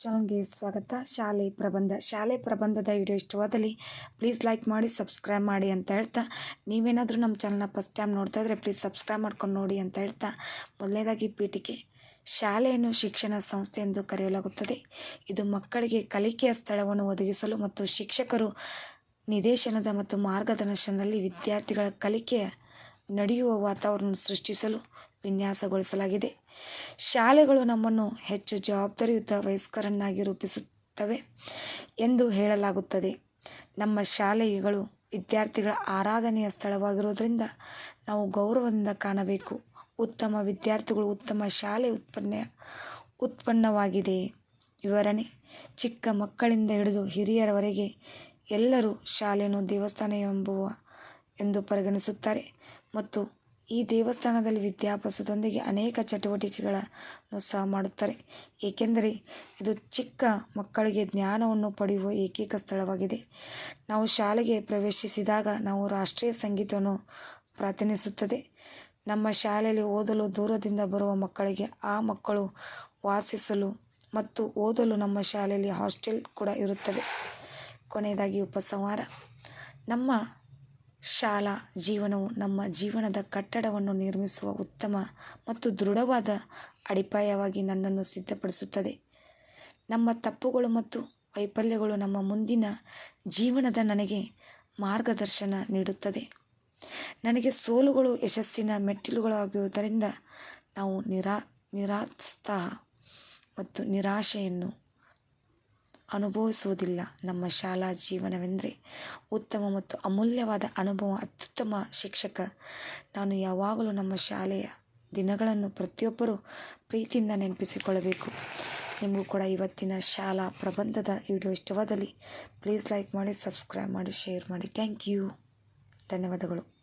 ಚಾನಲ್ಗೆ ಸ್ವಾಗತ. ಶಾಲೆ ಪ್ರಬಂಧ, ಶಾಲೆ ಪ್ರಬಂಧದ ವಿಡಿಯೋ ಇಷ್ಟವಾದಲ್ಲಿ ಪ್ಲೀಸ್ ಲೈಕ್ ಮಾಡಿ, ಸಬ್ಸ್ಕ್ರೈಬ್ ಮಾಡಿ ಅಂತ ಹೇಳ್ತಾ, ನೀವೇನಾದರೂ ನಮ್ಮ ಚಾನಲ್ನ ಫಸ್ಟ್ ಟೈಮ್ ನೋಡ್ತಾ ಇದ್ರೆ ಪ್ಲೀಸ್ ಸಬ್ಸ್ಕ್ರೈಬ್ ಮಾಡ್ಕೊಂಡು ನೋಡಿ ಅಂತ ಹೇಳ್ತಾ, ಮೊದಲನೇದಾಗಿ ಪೀಠಿಕೆ. ಶಾಲೆಯನ್ನು ಶಿಕ್ಷಣ ಸಂಸ್ಥೆ ಎಂದು ಕರೆಯಲಾಗುತ್ತದೆ. ಇದು ಮಕ್ಕಳಿಗೆ ಕಲಿಕೆಯ ಸ್ಥಳವನ್ನು ಒದಗಿಸಲು ಮತ್ತು ಶಿಕ್ಷಕರು ನಿದೇಶನದ ಮತ್ತು ಮಾರ್ಗದರ್ಶನದಲ್ಲಿ ವಿದ್ಯಾರ್ಥಿಗಳ ಕಲಿಕೆಯ ನಡೆಯುವ ವಾತಾವರಣ ಸೃಷ್ಟಿಸಲು ವಿನ್ಯಾಸಗೊಳಿಸಲಾಗಿದೆ. ಶಾಲೆಗಳು ನಮ್ಮನ್ನು ಹೆಚ್ಚು ಜವಾಬ್ದಾರಿಯುತ ವಯಸ್ಕರನ್ನಾಗಿ ರೂಪಿಸುತ್ತವೆ ಎಂದು ಹೇಳಲಾಗುತ್ತದೆ. ನಮ್ಮ ಶಾಲೆಗಳು ವಿದ್ಯಾರ್ಥಿಗಳ ಆರಾಧನೆಯ ಸ್ಥಳವಾಗಿರುವುದರಿಂದ ನಾವು ಗೌರವದಿಂದ ಕಾಣಬೇಕು. ಉತ್ತಮ ವಿದ್ಯಾರ್ಥಿಗಳು ಉತ್ತಮ ಶಾಲೆ ಉತ್ಪನ್ನ, ಉತ್ಪನ್ನವಾಗಿದೆ. ವಿವರಣೆ, ಚಿಕ್ಕ ಮಕ್ಕಳಿಂದ ಹಿಡಿದು ಹಿರಿಯರವರೆಗೆ ಎಲ್ಲರೂ ಶಾಲೆಯನ್ನು ದೇವಸ್ಥಾನ ಎಂಬುವ, ಎಂದು ಪರಿಗಣಿಸುತ್ತಾರೆ ಮತ್ತು ಈ ದೇವಸ್ಥಾನದಲ್ಲಿ ವಿದ್ಯಾಭ್ಯಾಸದೊಂದಿಗೆ ಅನೇಕ ಚಟುವಟಿಕೆಗಳನ್ನು ಸಹ ಮಾಡುತ್ತಾರೆ. ಏಕೆಂದರೆ ಇದು ಚಿಕ್ಕ ಮಕ್ಕಳಿಗೆ ಜ್ಞಾನವನ್ನು ಪಡೆಯುವ ಏಕೈಕ ಸ್ಥಳವಾಗಿದೆ. ನಾವು ಶಾಲೆಗೆ ಪ್ರವೇಶಿಸಿದಾಗ ನಾವು ರಾಷ್ಟ್ರೀಯ ಸಂಗೀತವನ್ನು ಪ್ರಾರ್ಥನಿಸುತ್ತದೆ ನಮ್ಮ ಶಾಲೆಯಲ್ಲಿ ಓದಲು ದೂರದಿಂದ ಬರುವ ಮಕ್ಕಳಿಗೆ ಆ ಮಕ್ಕಳು ವಾಸಿಸಲು ಮತ್ತು ಓದಲು ನಮ್ಮ ಶಾಲೆಯಲ್ಲಿ ಹಾಸ್ಟೆಲ್ ಕೂಡ ಇರುತ್ತವೆ. ಕೊನೆಯದಾಗಿ ಉಪಸಂಹಾರ. ನಮ್ಮ ಶಾಲಾ ಜೀವನವು ನಮ್ಮ ಜೀವನದ ಕಟ್ಟಡವನ್ನು ನಿರ್ಮಿಸುವ ಉತ್ತಮ ಮತ್ತು ದೃಢವಾದ ಅಡಿಪಾಯವಾಗಿ ನನ್ನನ್ನು ಸಿದ್ಧಪಡಿಸುತ್ತದೆ. ನಮ್ಮ ತಪ್ಪುಗಳು ಮತ್ತು ವೈಫಲ್ಯಗಳು ನಮ್ಮ ಮುಂದಿನ ಜೀವನದ ನನಗೆ ಮಾರ್ಗದರ್ಶನ ನೀಡುತ್ತದೆ. ನನಗೆ ಸೋಲುಗಳು ಯಶಸ್ಸಿನ ಮೆಟ್ಟಿಲುಗಳಾಗಿರುವುದರಿಂದ ನಾವು ನಿರಾ, ನಿರಾತ್ಸಾಹ ಮತ್ತು ನಿರಾಶೆಯನ್ನು ಅನುಭವಿಸುವುದಿಲ್ಲ. ನಮ್ಮ ಶಾಲಾ ಜೀವನವೆಂದರೆ ಉತ್ತಮ ಮತ್ತು ಅಮೂಲ್ಯವಾದ ಅನುಭವ, ಅತ್ಯುತ್ತಮ ಶಿಕ್ಷಕ. ನಾನು ಯಾವಾಗಲೂ ನಮ್ಮ ಶಾಲೆಯ ದಿನಗಳನ್ನು ಪ್ರತಿಯೊಬ್ಬರೂ ಪ್ರೀತಿಯಿಂದ ನೆನಪಿಸಿಕೊಳ್ಳಬೇಕು. ನಿಮಗೂ ಕೂಡ ಇವತ್ತಿನ ಶಾಲಾ ಪ್ರಬಂಧದ ವಿಡಿಯೋ ಇಷ್ಟವಾದಲ್ಲಿ ಪ್ಲೀಸ್ ಲೈಕ್ ಮಾಡಿ ಸಬ್ಸ್ಕ್ರೈಬ್ ಮಾಡಿ ಶೇರ್ ಮಾಡಿ. ಥ್ಯಾಂಕ್ ಯು ಧನ್ಯವಾದಗಳು.